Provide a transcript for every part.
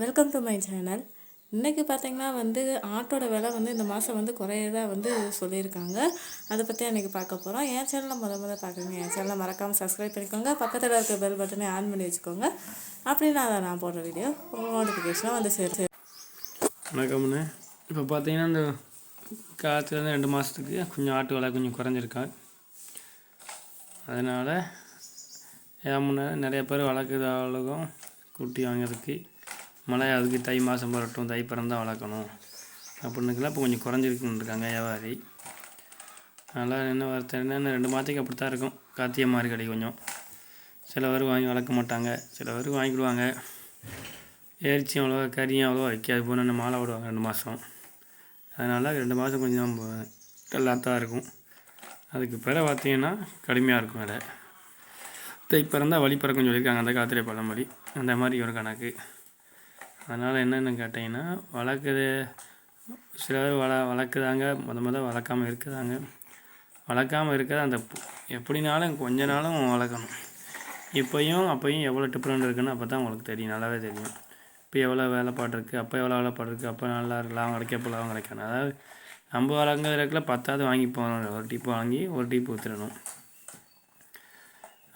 Welcome to my channel இன்றைக்கி பார்த்தீங்கன்னா வந்து ஆட்டோட விலை வந்து இந்த மாதம் வந்து குறையதாக வந்து சொல்லியிருக்காங்க. அதை பற்றி அன்றைக்கி பார்க்க போகிறோம் என் சேனலில் முத முத பார்க்குங்க என் சேனலை மறக்காமல் சப்ஸ்கிரைப் பண்ணிக்கோங்க. பக்கத்தில் இருக்க பெல் பட்டனை ஆன் பண்ணி வச்சுக்கோங்க. அப்படின்னா அதை நான் போடுற வீடியோ உங்கள் நோட்டிஃபிகேஷனாக வந்து சரி. வணக்கம்ண்ணே இப்போ பார்த்தீங்கன்னா இந்த காலத்துலேருந்து ரெண்டு மாதத்துக்கு கொஞ்சம் ஆட்டு விலை கொஞ்சம் குறைஞ்சிருக்கா. அதனால் ஏன் முன்னே நிறைய பேர் வளர்க்குறவங்களுக்கும் குட்டி வாங்குறதுக்கு மழை அதுக்கு தை மாதம் வரட்டும் தை பிறந்தால் வளர்க்கணும். அப்படின்னுக்கெல்லாம் இப்போ கொஞ்சம் குறைஞ்சிருக்குன்னு இருக்காங்க வியாபாரி. அதனால் என்ன வார்த்தை என்னென்ன ரெண்டு மாதத்துக்கு அப்படி தான் இருக்கும். கார்த்திகை மார்கழி கொஞ்சம். சில பேர் வாங்கி வளர்க்க மாட்டாங்க. சில பேர் வாங்கிடுவாங்க எரிச்சியும் அவ்வளோவா கறியும் அவ்வளோவா வைக்காது போன நம்ம மாலை விடுவாங்க ரெண்டு மாதம் அதனால் ரெண்டு மாதம் கொஞ்சம் நல்லா தான் இருக்கும். அதுக்கு பிற பார்த்தீங்கன்னா கடுமையாக இருக்கும் விலை. தை பிறந்தால் வழி பிறக்கும் சொல்லியிருக்காங்க அந்த காத்திரை பழமொழி. அந்த மாதிரி ஒரு கணக்கு. அதனால் என்னென்னு கேட்டிங்கன்னா வளர்க்குறது சில பேர் வள வளர்க்குறாங்க முத முத வளர்க்காமல் இருக்குதாங்க வளர்க்காமல் இருக்கிற அந்த எப்படினாலும் கொஞ்ச நாளும் வளர்க்கணும். இப்போயும் அப்போயும் எவ்வளோ டிஃப்ரெண்ட் இருக்குன்னு அப்போ தான் உங்களுக்கு தெரியும் நல்லாவே தெரியும். இப்போ எவ்வளோ வேலைப்பாடு இருக்குது அப்போ எவ்வளோ வேலைப்பாடு இருக்குது அப்போ நல்லா இருக்கலாம் லாபம் இப்போ கிடைக்கணும் அதாவது நம்ம வளர்க்குறதுக்குள்ள பத்தாவது வாங்கி போகணும் ஒரு டீப்பு வாங்கி ஒரு டீப்பு ஊற்றிடணும்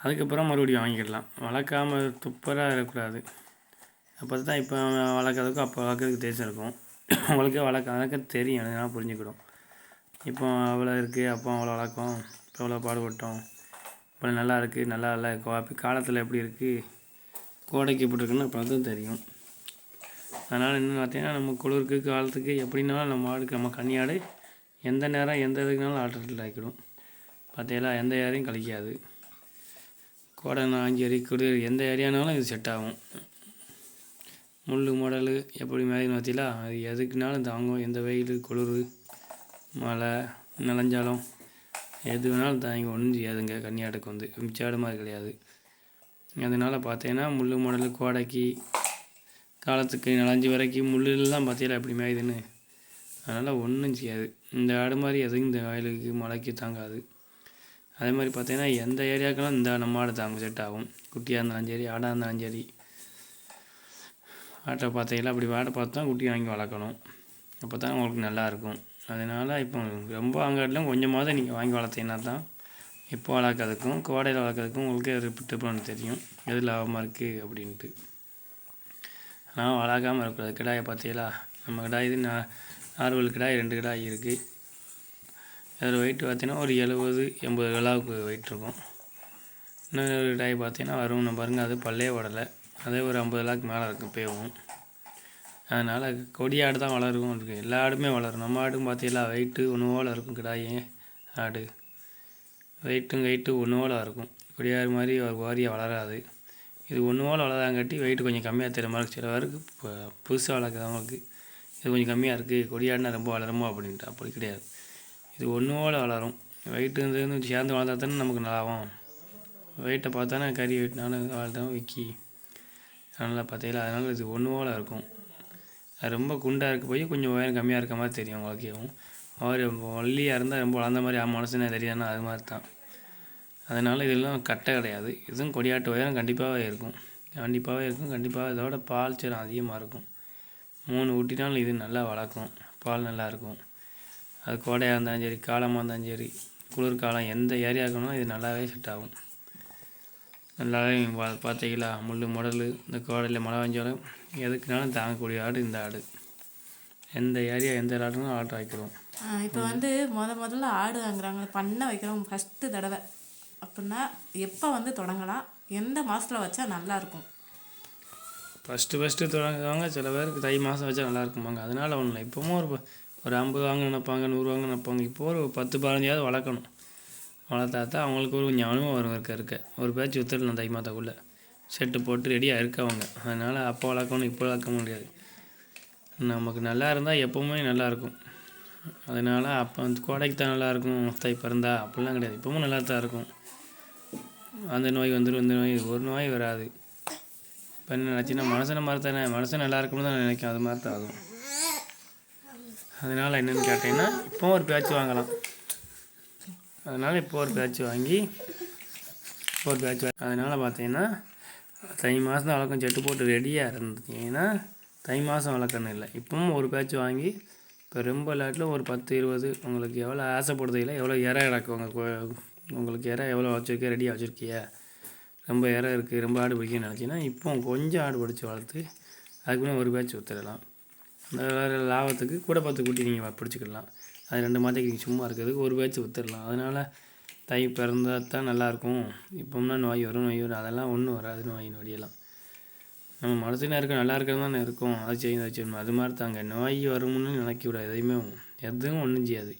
அதுக்கப்புறம் மறுபடியும் வாங்கிக்கலாம். வளர்க்காம துப்பராக இருக்கக்கூடாது. அப்போ தான் இப்போ வளர்க்குறதுக்கும் அப்போ வளர்க்குறதுக்கு தேசம் இருக்கும். உங்களுக்கே வளர்க்க வளர்க்க தெரியும். எனக்கு புரிஞ்சுக்கிடும். இப்போ அவ்வளோ இருக்குது அப்போ அவ்வளோ வளர்க்கும் இப்போ அவ்வளோ பாடுபட்டோம். இப்போ நல்லா இருக்குது நல்லா இல்லை காப்பி காலத்தில் எப்படி இருக்குது கோடைக்கு எப்படி இருக்குன்னு அப்போ தான் தெரியும். அதனால் என்ன பார்த்தீங்கன்னா நம்ம குளிருக்கு காலத்துக்கு எப்படினாலும் நம்ம ஆடுக்கு நம்ம கன்னியாடு எந்த நேரம் எந்த இதுக்குனாலும் ஆல்டர்னேட் ஆகிக்கிடும் பார்த்தீங்களா எந்த ஏரியும் கழிக்காது. கோடை நாஞ்சேரி குளிர் எந்த ஏரியானாலும் இது செட் ஆகும். முள் மடல் எப்படி மேலே பார்த்தீங்களா அது எதுக்குனாலும் தாங்கும். எந்த வெயில் குளிர் மழை நனைஞ்சாலும் எது வேணாலும் தாங்கி ஒன்றும் செய்யாதுங்க. கன்னியாட்டுக்கு வந்து. மிச்சாடு மாதிரி கிடையாது. அதனால் பார்த்தீங்கன்னா முள் மடல் கோடைக்கு காலத்துக்கு நலஞ்சு வரைக்கும் முள்ளெல்லாம் பார்த்தீங்களா? எப்படி மேயுதுன்னு. அதனால் ஒன்றும் செய்யாது. இந்த ஆடு மாதிரி எதுவும் இந்த வயலுக்கு மழைக்கு தாங்காது. அதே மாதிரி பார்த்தீங்கன்னா எந்த ஏரியாவுக்கெல்லாம் இந்த நம்ம ஆடு தாங்க செட் ஆகும். குட்டியாக இருந்தாலும் சரி ஆடாக இருந்தாலும் சரி ஆட்டை பார்த்தீங்களா அப்படி ஆட்டை பார்த்து தான் குட்டி வாங்கி வளர்க்கணும். அப்போ தான் உங்களுக்கு நல்லா இருக்கும். அதனால் இப்போ ரொம்ப அங்காட்டிலும் கொஞ்சமாவது நீங்கள் வாங்கி வளர்த்தீங்கன்னா தான் இப்போ வளர்க்கறதுக்கும் கோடையில் வளர்க்கறதுக்கும் உங்களுக்கு டிஃப்ரெண்ட் தெரியும். எது லாபமாக இருக்குது அப்படின்ட்டு. ஆனால் வளர்க்காமல் இருக்கிறது கிடாயை பார்த்தீங்களா? நம்ம கிடாய் இது நா நார்வல் கிடாய் ரெண்டு கிடாய் இருக்குது அதில் வெயிட் பார்த்தீங்கன்னா ஒரு எழுபது எண்பது கிலோவுக்கு வெயிட் இருக்கும். இன்னொரு கிடாய் பார்த்தீங்கன்னா வரும். நம்ம பாருங்க அது பல்லே உடலை அதே ஒரு ஐம்பது கிலோக்கு மேலே இருக்கும் பேவும். அதனால் கொடி ஆடு தான் வளரும் இருக்குது எல்லா ஆடுமே வளரும். நம்ம ஆடும் பார்த்தீங்களா? வெயிட்டு ஒன்று இருக்கும் கிடாயே ஆடு. வெயிட்டும் வெயிட்டு ஒன்று இருக்கும். கொடியாடு மாதிரி ஒரு வாரியாக வளராது. இது ஒன்று வளராங்காட்டி வெயிட் கொஞ்சம் கம்மியாக தெரியுமா இருக்குது சில பேருக்கு இப்போ புதுசாக வளர்க்குறவங்களுக்கு இது கொஞ்சம் கம்மியாக இருக்குது கொடியாடுனா ரொம்ப வளருமோ அப்படின்ட்டு. அப்படி கிடையாது. இது ஒன்று வளரும். வெயிட்டு சேர்ந்து வளர்த்தா தானே நமக்கு லாபம். வெயிட்டை பார்த்தானே கறி வெயிட்னாலும் வளர்த்தோம் விக்கி. அதனால் பார்த்தீங்களா அதனால் இது ஒன்று போல் இருக்கும். அது ரொம்ப குண்டாக இருக்க போய் கொஞ்சம் உயரம் கம்மியாக இருக்க மாதிரி தெரியும் வாழ்க்கையும் அவர் ஒல்லியாக இருந்தால் ரொம்ப வளர்ந்த மாதிரி ஆ மனசுனே தெரியாதுன்னா அது மாதிரி தான். அதனால் இதெல்லாம் கட்டை கிடையாது. இதுவும் கொடியாட்டு உயரம் கண்டிப்பாகவே இருக்கும். கண்டிப்பாகவே இருக்கும். கண்டிப்பாக இதோட பால் சீரம் அதிகமாக இருக்கும். மூணு ஊட்டினாலும் இது நல்லா வளர்க்கும். பால் நல்லாயிருக்கும் அது கோடையாக இருந்தாலும் சரி காலமாக இருந்தாலும் சரி குளிர்காலம் எந்த ஏரியா இருக்கணும் இது நல்லாவே செட் ஆகும். நல்லாவே பா- பார்த்தீங்களா முள் முடல் இந்த கோடையில் மழை பெஞ்சாலும் எதுக்குனாலும் தாங்கக்கூடிய ஆடு இந்த ஆடு. எந்த ஏரியா எந்த ஆடுனாலும் ஆர்டர் ஆக்கிடுவோம் இப்போ வந்து முத முதல்ல ஆடு வாங்குறாங்க. பண்ணை வைக்கிறவங்க ஃபஸ்ட்டு தடவை. அப்படின்னா எப்போ வந்து தொடங்கலாம்? எந்த மாதத்தில் வச்சா நல்லா இருக்கும்? ஃபஸ்ட்டு ஃபஸ்ட்டு தொடங்குறவங்க சில பேருக்கு தை மாதம் வச்சா நல்லா இருக்குமாங்க அதனால ஒன்றும் இல்லை. இப்போவும் ஒரு ஒரு ஐம்பது வாங்க நினைப்பாங்க நூறு வாங்க நினைப்பாங்க. இப்போ ஒரு பத்து பதினஞ்சாவது வளர்க்கணும். வளர்த்தாத்தா அவங்களுக்கு ஒரு கொஞ்சம் அனுபவம் வரும் இருக்க இருக்க. ஒரு பேச்சு வித்துடலாம் தை மாதக்குள்ளே செட்டு போட்டு ரெடியாக இருக்கவங்க அதனால் அப்போ வளர்க்கணும் இப்போ வளர்க்க முடியாது. நமக்கு நல்லா இருந்தால் எப்போவுமே நல்லாயிருக்கும் அதனால் அப்போ வந்து கோடைக்கு தான் நல்லாயிருக்கும் தை பிறந்தா. அப்படிலாம் கிடையாது. இப்போவும் நல்லா தான் இருக்கும். அந்த நோய் வந்துடும் இந்த நோய் ஒரு நோய் வராது. இப்போ என்ன நினச்சின்னா மனசனை மாதிரி தானே மனுஷன் நல்லா இருக்கணும்னு தான் நினைக்கும் அது மாதிரி தான் ஆகும். அதனால் என்னென்னு கேட்டிங்கன்னா இப்போவும் ஒரு பேச்சு வாங்கலாம். அதனால் இப்போ ஒரு பேட்ச் வாங்கி ஒரு பேட்ச் அதனால் பார்த்தீங்கன்னா தை மாதம் வழக்கம் செட்டு போட்டு ரெடியாக இருந்தீங்கன்னா தை மாதம் வளர்க்கணும் இல்லை. இப்பவும் ஒரு பேட்ச் வாங்கி இப்போ ரொம்ப லாட்டில் ஒரு பத்து இருபது உங்களுக்கு எவ்வளோ ஆசைப்படுதையில் எவ்வளோ இறை கிடக்கு உங்கள் கோ- உங்களுக்கு இற எவ்வளோ வச்சுருக்க ரெடியாக வச்சுருக்கிய? ரொம்ப இற இருக்குது ரொம்ப ஆடு பிடிக்கும்னு நினச்சிங்கன்னா இப்போ கொஞ்சம் ஆடு பிடிச்சி வளர்த்து அதுக்குன்னு ஒரு பேட்ச் ஊற்றிடலாம் அந்த வேறு லாபத்துக்கு கூட பத்து குட்டி நீங்கள் பிடிச்சிக்கலாம் அது ரெண்டு மாதத்துக்கு சும்மா இருக்கிறதுக்கு ஒரு பேச்சு வித்துடலாம் அதனால் தை பிறந்தா தான் நல்லாயிருக்கும். இப்போம்னா நோய் வரும் நோய் வரும். அதெல்லாம் ஒன்றும் வராது நோய் நொடியெல்லாம். நம்ம மனசுல இருக்க நல்லா இருக்கிறது தானே இருக்கும். அதை செய்யணும் அது செய்யணும் அது மாதிரி தாங்க. நோய் வரும்னு நினைக்கக்கூடாது எதையுமே. எதுவும் ஒன்றும் செய்யாது.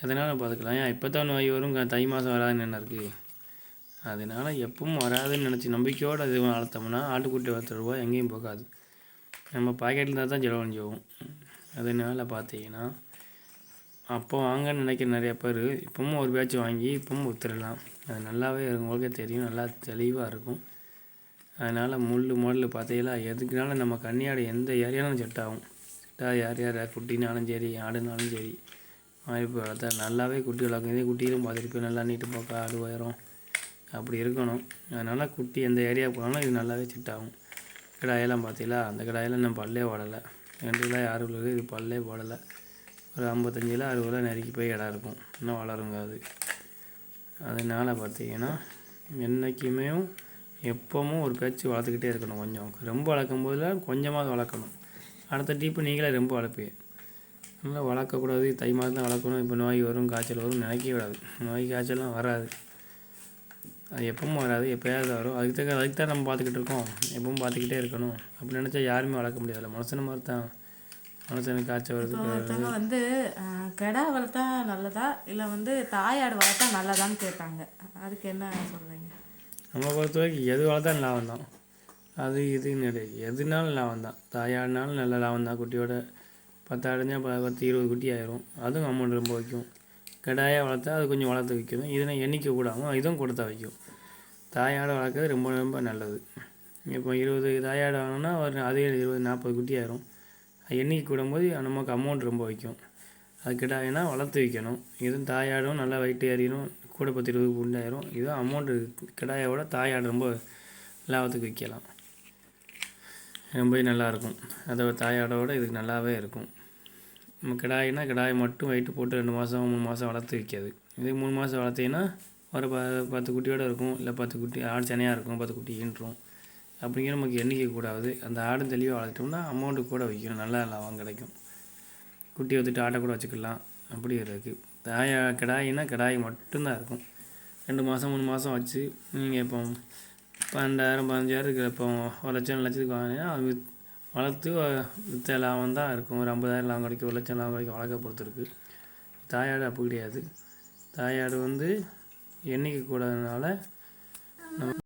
எதனாலும் பார்த்துக்கலாம்? ஏன் இப்போ தான் நோய் வரும் தை மாதம் வராதுன்னு என்ன இருக்குது அதனால் எப்பவும் வராதுன்னு நினச்சி நம்பிக்கையோடு அது வளர்த்தோம்னா ஆட்டுக்குட்டி பத்து ரூபா எங்கேயும் போகாது. நம்ம பாக்கெட்டில் தான் தான் செலவழிஞ்சு போகும் அதனால் பார்த்தீங்கன்னா அப்போ வாங்கன்னு நினைக்கிற நிறைய பேர் இப்பவும் ஒரு பேட்ச் வாங்கி இப்பவும் ஒத்துடலாம் அது நல்லாவே உங்களுக்கே தெரியும். நல்லா தெளிவாக இருக்கும். அதனால் முள் முள் பார்த்தீங்களா எதுக்குனாலும் நம்ம கன்னியாடு எந்த ஏரியாலும் செட் ஆகும். செட்டாக யார் யார் குட்டினாலும் சரி ஆடுனாலும் சரி. வாய்ப்பு வளர்த்தா நல்லாவே குட்டி வளர்க்கும் இதே குட்டியிலும் பார்த்துருப்பேன் நல்லா நீட்டு போக்க ஆடு உயரம் அப்படி இருக்கணும். அதனால் குட்டி எந்த ஏரியா போனாலும் இது நல்லாவே செட் ஆகும். கிடாயெல்லாம் பார்த்தீங்களா? அந்த கிடாயெல்லாம் நம்ம பல்லே ஓடலை. ரெண்டு யாரும் ஆறு இது பல்லே போடலை ஒரு ஐம்பத்தஞ்சில் அறுபதுல நெருக்கி போய் இடம் இருக்கும். இன்னும் வளருங்க அது அதனால் பார்த்தீங்கன்னா என்றைக்குமே எப்போவும் ஒரு பேச்சு வளர்த்துக்கிட்டே இருக்கணும் கொஞ்சம். ரொம்ப வளர்க்கும் போதில் கொஞ்சமாக வளர்க்கணும். அடுத்த டீப்பு நீங்களே ரொம்ப வளர்ப்பீங்க. அதனால் வளர்க்கக்கூடாது. தை மாதம் தான் வளர்க்கணும். இப்போ நோய் வரும் காய்ச்சல் வரும் நினைக்கவே கூடாது. நோய் காய்ச்சல்லாம் வராது. அது எப்பவும் வராது. எப்போயாவது வரும். அதுக்கு தக்க அதுக்கு தான் நம்ம பார்த்துக்கிட்டு இருக்கோம். எப்பவும் பார்த்துக்கிட்டே இருக்கணும். அப்படி நினச்சா யாருமே வளர்க்க முடியாதுல்ல. மனுஷனை மாதிரி தான் மனுஷனுக்கு காய்ச்சல் வருது இப்போ ஒருத்தவங்க வந்து அஹ், கிடா வளர்த்தா நல்லதா இல்லை வந்து தாயாடு வளர்த்தா நல்லதான்னு கேட்பாங்க அதுக்கு என்ன சொல்கிறீங்க நம்ம பொறுத்த வரைக்கும் எது வளர்த்தாலும் லாபம் தான் அது இதுன்னு கிடையாது எதுனாலும் லாபம் தான் தாயாடினாலும் நல்ல லாபம் தான் குட்டியோட பத்து ப பத்து இருபது குட்டி ஆயிரும். அதுவும் அமௌண்ட் ரொம்ப வைக்கும். கிடாயாக வளர்த்தா அது கொஞ்சம் வளர்த்து வைக்கணும் இதுனா எண்ணிக்கை கூடாமல் இதுவும் கொடுத்தா வைக்கும். தாயாடை வளர்க்கறது ரொம்ப ரொம்ப நல்லது. இப்போ இருபது தாயாடு வாங்கினா ஒரு அதே இருபது நாற்பது குட்டி ஆயிரும். எண்ணிக்கை கூடும்போது நமக்கு அமௌண்ட் ரொம்ப வைக்கும். அது கிடாயினா வளர்த்து வைக்கணும். இதுவும் தாயாடும் நல்லா வயிற்று ஏறிடும் கூட பத்து இருபது உண்டாயிரும் இதுவும் அமௌண்ட்டு கிடாயை விட தாயாடு ரொம்ப லாபத்துக்கு விற்கலாம். ரொம்பவே நல்லாயிருக்கும் அதை தாயாடோட இதுக்கு நல்லாவே இருக்கும். நம்ம கிடாயினா கிடாயை மட்டும் வெயிட்டு போட்டு ரெண்டு மாதம் மூணு மாதம் வளர்த்து விற்காது இதே மூணு மாதம் வளர்த்தீங்கன்னா ஒரு ப பத்து குட்டியோட இருக்கும் இல்லை பத்து குட்டி ஆடு சனையாக இருக்கும் பத்து குட்டி ஈன்றும். அப்படிங்கிற நமக்கு எண்ணிக்கை கூடாது. அந்த ஆடும் தெளிவாக வளர்த்தோம்னா அமௌண்ட்டு கூட வைக்கணும் நல்லா லாபம் கிடைக்கும். குட்டி வந்துட்டு ஆட்டை கூட வச்சுக்கலாம். அப்படி இருக்குது தாயா கிடாயினா கிடாய் மட்டும்தான் இருக்கும். ரெண்டு மாதம் மூணு மாதம் வச்சு நீங்கள் இப்போ பன்னெண்டாயிரம் பதினஞ்சாயிரம் இருக்கிற இப்போ ஒரு லட்சம் ரெண்டு லட்சத்துக்கு வாங்கினீங்கன்னா அது வளர்த்து வித்த லாபம் தான் இருக்கும். ஒரு ஐம்பதாயிரம் லாபம் கிடைக்கும். ஒரு லட்சம் லாபம் கிடைக்கும். வளர்க்க பொறுத்து இருக்குது தாயாடு அப்படி கிடையாது. தாயாடு வந்து எண்ணிக்கை கூடாதனால நம்ம